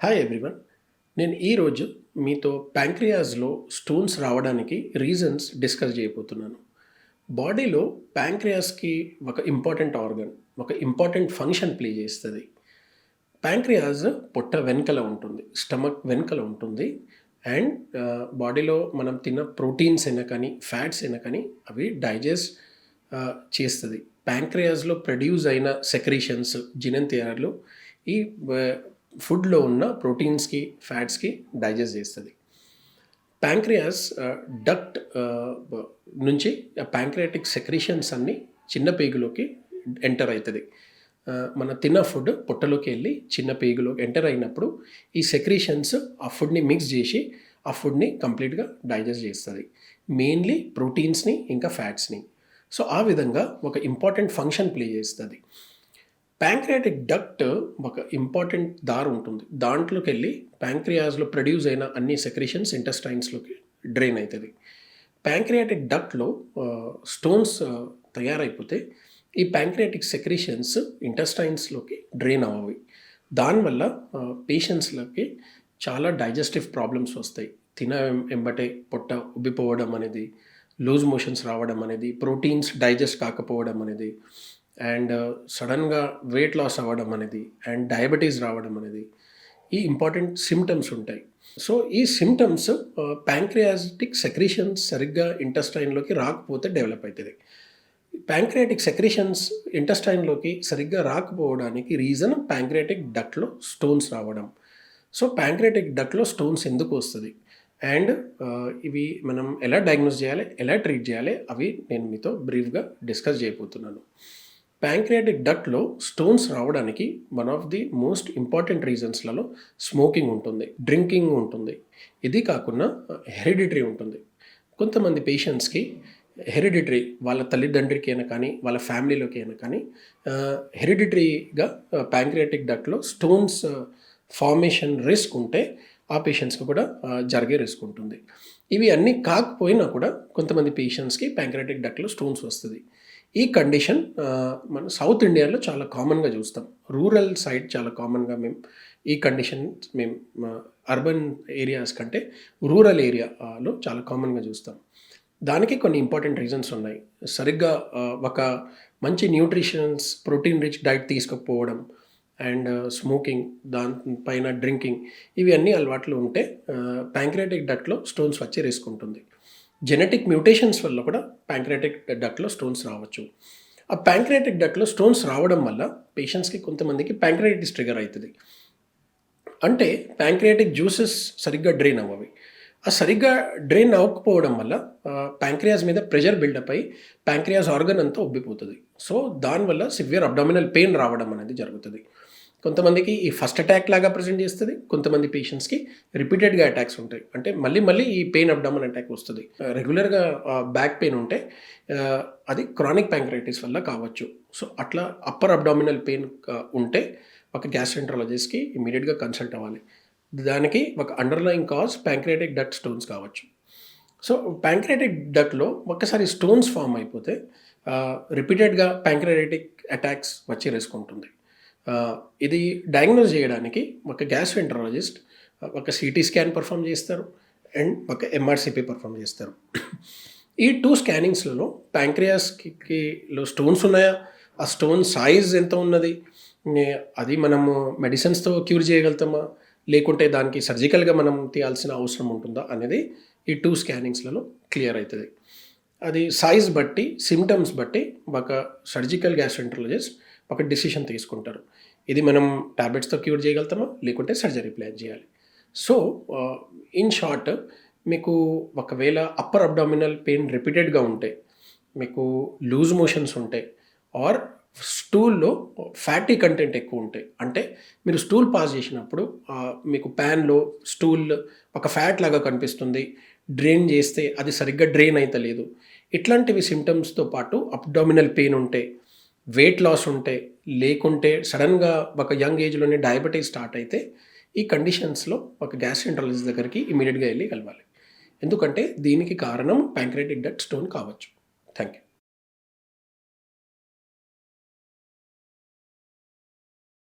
Hi everyone నేను ఈరోజు మీతో ప్యాంక్రియాస్లో స్టోన్స్ రావడానికి రీజన్స్ డిస్కస్ చేయబోతున్నాను. బాడీలో ప్యాంక్రియాస్కి ఒక ఇంపార్టెంట్ ఆర్గన్ ఒక ఇంపార్టెంట్ ఫంక్షన్ ప్లే చేస్తుంది. ప్యాంక్రియాస్ పొట్ట వెనకల ఉంటుంది స్టమక్ వెనకల ఉంటుంది అండ్ బాడీలో మనం తిన్న ప్రోటీన్స్ అయినా కానీ ఫ్యాట్స్ అయినా కానీ అవి డైజెస్ట్ చేస్తుంది. ప్యాంక్రియాస్లో ప్రొడ్యూస్ అయిన సెక్రీషన్స్ జినంతియాలు ఈ ఫుడ్లో ఉన్న ప్రోటీన్స్కి ఫ్యాట్స్కి డైజెస్ట్ చేస్తుంది. ప్యాంక్రియాస్ డక్ట్ నుంచి ప్యాంక్రియాటిక్ సెక్రీషన్స్ అన్నీ చిన్న పేగులోకి ఎంటర్ అవుతుంది మన తిన్న ఫుడ్ పొట్టలోకి వెళ్ళి చిన్న పేగులోకి ఎంటర్ అయినప్పుడు ఈ సెక్రీషన్స్ ఆ ఫుడ్ని మిక్స్ చేసి ఆ ఫుడ్ని కంప్లీట్గా డైజెస్ట్ చేస్తుంది. మెయిన్లీ ప్రోటీన్స్ని ఇంకా ఫ్యాట్స్ని. సో ఆ విధంగా ఒక ఇంపార్టెంట్ ఫంక్షన్ ప్లే చేస్తుంది. ప్యాంక్రియాటిక్ డక్ట్ ఒక ఇంపార్టెంట్ దారి ఉంటుంది. దాంట్లోకి వెళ్ళి ప్యాంక్రియాస్లో ప్రొడ్యూస్ అయిన అన్ని సెక్రేషన్స్ ఇంటెస్టైన్స్లోకి డ్రైన్ అవుతుంది ప్యాంక్రియాటిక్ డక్ట్లో స్టోన్స్ తయారైపోతే ఈ ప్యాంక్రియాటిక్ సెక్రేషన్స్ ఇంటెస్టైన్స్లోకి డ్రైన్ అవ్వవి. దానివల్ల పేషెంట్స్లకి చాలా డైజెస్టివ్ ప్రాబ్లమ్స్ వస్తాయి. తిన ఎంబటే పొట్ట ఉబ్బిపోవడం అనేది లూజ్ మోషన్స్ రావడం అనేది ప్రోటీన్స్ డైజెస్ట్ కాకపోవడం అనేది అండ్ సడన్గా వెయిట్ లాస్ అవ్వడం అనేది అండ్ డయాబెటీస్ రావడం అనేది ఈ ఇంపార్టెంట్ సిమ్టమ్స్ ఉంటాయి. సో ఈ సిమ్టమ్స్ ప్యాంక్రియాటిక్ సెక్రీషన్స్ సరిగ్గా ఇంటెస్టైన్లోకి రాకపోతే డెవలప్ అవుతుంది. ప్యాంక్రియాటిక్ సెక్రీషన్స్ ఇంటెస్టైన్లోకి సరిగ్గా రాకపోవడానికి రీజన్ ప్యాంక్రియాటిక్ డక్ట్లో స్టోన్స్ రావడం. సో ప్యాంక్రియాటిక్ డక్ట్లో స్టోన్స్ ఎందుకు వస్తుంది? అండ్ uh, ఇవి మనం ఎలా డయాగ్నోస్ చేయాలి? ఎలా ట్రీట్ చేయాలి? అవి నేను మీతో బ్రీఫ్గా డిస్కస్ చేయబోతున్నాను. ప్యాంక్రియాటిక్ డక్ట్లో స్టోన్స్ రావడానికి one of the most important రీజన్స్లలో smoking ఉంటుంది డ్రింకింగ్ ఉంటుంది. ఇది కాకుండా హెరిడిటరీ ఉంటుంది. కొంతమంది పేషెంట్స్కి హెరిడిటరీ వాళ్ళ తల్లిదండ్రికి అయినా కానీ వాళ్ళ ఫ్యామిలీలోకి అయినా కానీ హెరిడిటరీగా ప్యాంక్రియాటిక్ డక్ట్లో స్టోన్స్ ఫార్మేషన్ రిస్క్ ఉంటే ఆ పేషెంట్స్కి కూడా జరిగే రిస్క్ ఉంటుంది. ఇవి అన్నీ కాకపోయినా కూడా కొంతమంది పేషెంట్స్కి ప్యాంక్రియాటిక్ డక్ట్లో స్టోన్స్ వస్తుంది. ఈ కండిషన్ మన సౌత్ ఇండియాలో చాలా కామన్గా చూస్తాం. రూరల్ సైడ్ చాలా కామన్గా మేము ఈ కండిషన్ మేము అర్బన్ ఏరియాస్ కంటే రూరల్ ఏరియాలో చాలా కామన్గా చూస్తాం. దానికి కొన్ని ఇంపార్టెంట్ రీజన్స్ ఉన్నాయి. సరిగ్గా ఒక మంచి న్యూట్రిషన్స్ ప్రోటీన్ రిచ్ డైట్ తీసుకోకపోవడం అండ్ స్మోకింగ్ దానిపైన డ్రింకింగ్ ఇవి అలవాట్లు ఉంటే ప్యాంక్రియాటిక్ డట్లో స్టోన్స్ వచ్చే రిస్క్ ఉంటుంది. జెనెటిక్ మ్యూటేషన్స్ వల్ల కూడా ప్యాంక్రియాటిక్ డక్ట్లో స్టోన్స్ రావచ్చు. ఆ ప్యాంక్రియాటిక్ డక్ట్లో స్టోన్స్ రావడం వల్ల పేషెంట్స్కి కొంతమందికి ప్యాంక్రియాటిస్ ట్రిగర్ అవుతుంది అంటే ప్యాంక్రియాటిక్ జ్యూసెస్ సరిగ్గా డ్రైన్ అవ్వవి. ఆ సరిగ్గా డ్రైన్ అవ్వకపోవడం వల్ల ప్యాంక్రియాస్ మీద ప్రెషర్ బిల్డప్ అయ్యి ప్యాంక్రియాస్ ఆర్గన్ అంతా ఉబ్బిపోతుంది. సో దానివల్ల సివియర్ అబ్డామినల్ పెయిన్ రావడం అనేది జరుగుతుంది. కొంతమందికి ఈ ఫస్ట్ అటాక్ లాగా ప్రజెంట్ చేస్తుంది కొంతమంది పేషెంట్స్కి రిపీటెడ్గా అటాక్స్ ఉంటాయి. అంటే మళ్ళీ మళ్ళీ ఈ పెయిన్ అబ్డామన్ అటాక్ వస్తుంది. రెగ్యులర్గా బ్యాక్ పెయిన్ ఉంటే అది క్రానిక్ ప్యాంక్రైటిస్ వల్ల కావచ్చు. సో అట్లా అప్పర్ అబ్డామినల్ పెయిన్ ఉంటే ఒక గ్యాస్ట్రెంట్రాలజిస్ట్కి ఇమీడియట్గా కన్సల్ట్ అవ్వాలి. దానికి ఒక underlying cause pancreatic duct stones కావచ్చు. సో ప్యాంక్రియాటిక్ డక్ట్లో ఒక్కసారి స్టోన్స్ ఫామ్ అయిపోతే రిపీటెడ్గా ప్యాంక్రియాటిక్ అటాక్స్ వచ్చి రిస్క్ ఉంటుంది. ఇది డయాగ్నోస్ చేయడానికి ఒక గ్యాస్ట్రెంట్రాలజిస్ట్ ఒక సిటీ స్కాన్ పర్ఫామ్ చేస్తారు అండ్ ఒక ఎంఆర్సిపి పర్ఫామ్ చేస్తారు. ఈ టూ స్కానింగ్స్లలో ప్యాంక్రియాస్కి లో స్టోన్స్ ఉన్నాయా? ఆ స్టోన్ సైజ్ ఎంత ఉన్నది? అది మనము మెడిసిన్స్తో క్యూర్ చేయగలుగుతామా? లేకుంటే దానికి సర్జికల్గా మనం తీయాల్సిన అవసరం ఉంటుందా? అనేది ఈ టూ స్కానింగ్స్లలో క్లియర్ అవుతుంది అది సైజ్ బట్టి సిమ్టమ్స్ బట్టి ఒక సర్జికల్ గ్యాస్ట్రెంట్రాలజిస్ట్ ఒక డిసిషన్ తీసుకుంటారు. ఇది మనం టాబ్లెట్స్తో క్యూర్ చేయగలుగుతామా? లేకుంటే సర్జరీ ప్లాన్ చేయాలి. సో ఇన్ షార్ట్ మీకు ఒకవేళ అప్పర్ అబ్డామినల్ పెయిన్ రిపీటెడ్గా ఉంటే మీకు లూజ్ మోషన్స్ ఉంటాయి ఆర్ స్టూల్లో ఫ్యాటీ కంటెంట్ ఎక్కువ ఉంటాయి అంటే మీరు స్టూల్ పాస్ చేసినప్పుడు మీకు ప్యాన్లో స్టూల్ ఒక ఫ్యాట్ లాగా కనిపిస్తుంది. డ్రైన్ చేస్తే అది సరిగ్గా డ్రైన్ అవుతలేదు ఇట్లాంటివి సిమ్టమ్స్తో పాటు అబ్డామినల్ పెయిన్ ఉంటే వెయిట్ లాస్ ఉంటే లేకుంటే సడన్గా ఒక యంగ్ ఏజ్లోనే డయాబెటీస్ స్టార్ట్ అయితే ఈ కండిషన్స్లో ఒక గ్యాస్ట్రెంట్రాలజిస్ట్ దగ్గరికి ఇమీడియట్గా వెళ్ళి కలవాలి. ఎందుకంటే దీనికి కారణం ప్యాంక్రెటిక్ డట్ స్టోన్ కావచ్చు. Thank you